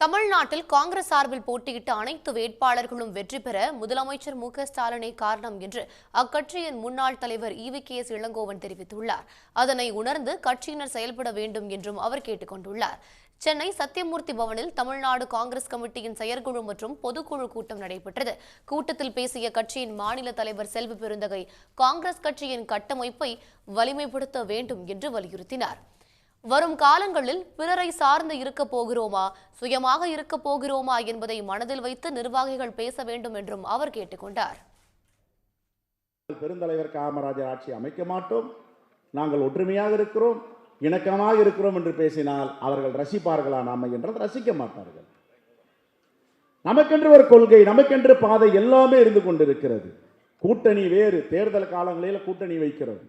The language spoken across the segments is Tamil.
தமிழ்நாட்டில் காங்கிரஸ் சார்பில் போட்டியிட்ட அனைத்து வேட்பாளர்களும் வெற்றி பெற முதலமைச்சர் மு க ஸ்டாலினே காரணம் என்று அக்கட்சியின் முன்னாள் தலைவர் ஈவி கே எஸ் இளங்கோவன் தெரிவித்துள்ளார். அதனை உணர்ந்து கட்சியினர் செயல்பட வேண்டும் என்றும் அவர் கேட்டுக் கொண்டுள்ளார் சென்னை சத்தியமூர்த்தி பவனில் தமிழ்நாடு காங்கிரஸ் கமிட்டியின் செயற்குழு மற்றும் பொதுக்குழு கூட்டம் நடைபெற்றது. கூட்டத்தில் பேசிய கட்சியின் மாநில தலைவர் செல்வ பெருந்தகை காங்கிரஸ் கட்சியின் கட்டமைப்பை வலிமைப்படுத்த வேண்டும் என்று வலியுறுத்தினார். வரும் காலங்களில் பிறரை சார்ந்து இருக்க போகிறோமா? சுயமாக இருக்க போகிறோமா என்பதை மனதில் வைத்து நிர்வாகிகள் பேச வேண்டும் என்றும் அவர் கேட்டுக்கொண்டார் பெருந்தலைவர் காமராஜர் ஆட்சி அமைக்க மாட்டோம். நாங்கள் ஒற்றுமையாக இருக்கிறோம் இணக்கமாக இருக்கிறோம் என்று பேசினால் அவர்கள் ரசிப்பார்களா நாம என்றால் ரசிக்க மாட்டார்கள். நமக்கென்று ஒரு கொள்கை நமக்கென்று பாதை எல்லாமே இருந்து கொண்டிருக்கிறது. கூட்டணி வேறு தேர்தல் காலங்களில் கூட்டணி வைக்கிறது.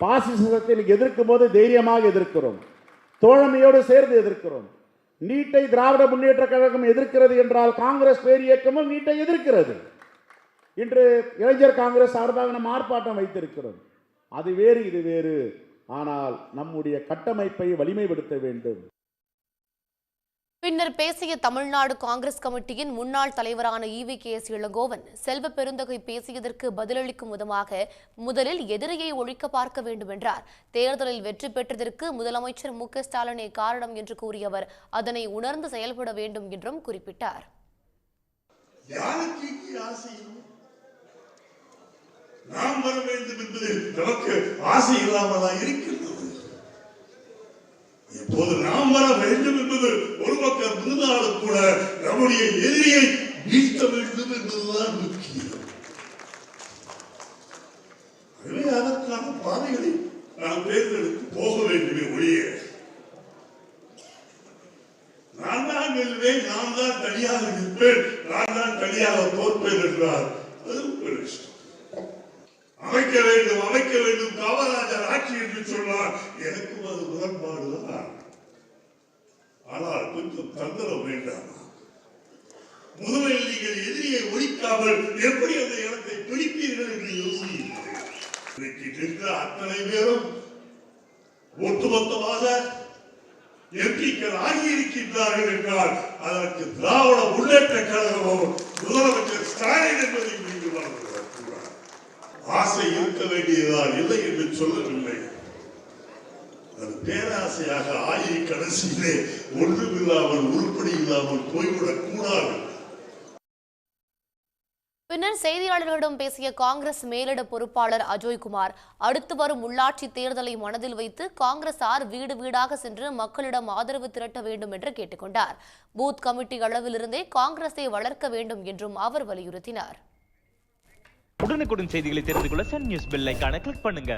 பாசிசத்தில் எதிர்க்கும் போது தைரியமாக எதிர்க்கிறோம். தோழமையோடு சேர்ந்து எதிர்க்கிறோம். நீட்டை திராவிட முன்னேற்ற கழகம் எதிர்க்கிறது என்றால் காங்கிரஸ் பேர் இயக்கமும் நீட்டை எதிர்க்கிறது. இன்று இளைஞர் காங்கிரஸ் சார்பாக நம்ம ஆர்ப்பாட்டம் வைத்திருக்கிறோம். அது வேறு இது வேறு. ஆனால் நம்முடைய கட்டமைப்பை வலிமைப்படுத்த வேண்டும். பின்னர் பேசிய தமிழ்நாடு காங்கிரஸ் கமிட்டியின் முன்னாள் தலைவரான E V K S Elangovan Selva Perunthagai பேசியதற்கு பதிலளிக்கும் விதமாக முதலில் எதிரியை ஒழிக்க பார்க்க வேண்டும் என்றார் தேர்தலில் வெற்றி பெற்றதற்கு முதலமைச்சர் மு. ஸ்டாலினே காரணம் என்று கூறிய அவர் அதனை உணர்ந்து செயல்பட வேண்டும் என்றும் குறிப்பிட்டார். நாம் வர வேண்டும் என்பது நமக்கு ஆசை இல்லாமலா இருக்கின்றது நாம் வர வேண்டும் என்பது ஒரு பக்கம் இருந்தாலும் கூட நம்முடைய எதிரியை வீழ்த்த வேண்டும் என்பதுதான் முக்கியம். எனவே அதற்கான பாதைகளை நாம் தேர்ந்தெடுத்து போக வேண்டுமே ஒழிய நான் தான் வெல்வேன் நான் தான் தனியாக நிற்பேன் நான் தான் தனியாக தோற்பேன் என்றார் அது உங்கள் இஷ்டம். அமைக்க வேண்டும் அமைக்க வேண்டும் காமராஜர் ஆட்சி என்று சொன்னார் எனக்கும் அது உடன்பாடுதான் ஆனால் கொஞ்சம் தந்திரம் வேண்டாமா? முதலில் நீங்கள் எதிரியை ஒழிக்காமல் எப்படி அந்த இடத்தை பிடிப்பீர்கள் என்று யோசிக்கிறீர்கள் இன்னைக்கு அத்தனை பேரும் ஒட்டுமொத்தமாக எம்பிக்கள் ஆகியிருக்கின்றார்கள் என்றால் அதற்கு திராவிட முன்னேற்ற கழகமும் முதலமைச்சர் ஸ்டாலின் என்பதை நீங்கள் மறந்துவிடக்கூடாது ஆசை இருக்க வேண்டியதுதான் இல்லை என்று சொல்லவில்லை. அது பேராசையாக ஆயை கடைசியிலே ஒன்றுமில்லாமல் உருப்படி இல்லாமல் போய்விடக் கூடாது பின்னர் செய்தியாளர்களிடம் பேசிய காங்கிரஸ் மேலிட பொறுப்பாளர் அஜய்குமார் அடுத்து வரும் உள்ளாட்சி தேர்தலை மனதில் வைத்து காங்கிரசார் வீடு வீடாக சென்று மக்களிடம் ஆதரவு திரட்ட வேண்டும் என்று கேட்டுக்கொண்டார் பூத் கமிட்டி அளவிலிருந்தே காங்கிரஸை வளர்க்க வேண்டும் என்றும் அவர் வலியுறுத்தினார். உடனுக்குடன் செய்திகளை தெரிந்து கொள்ள சன் நியூஸ் பெல் கிளிக் பண்ணுங்க.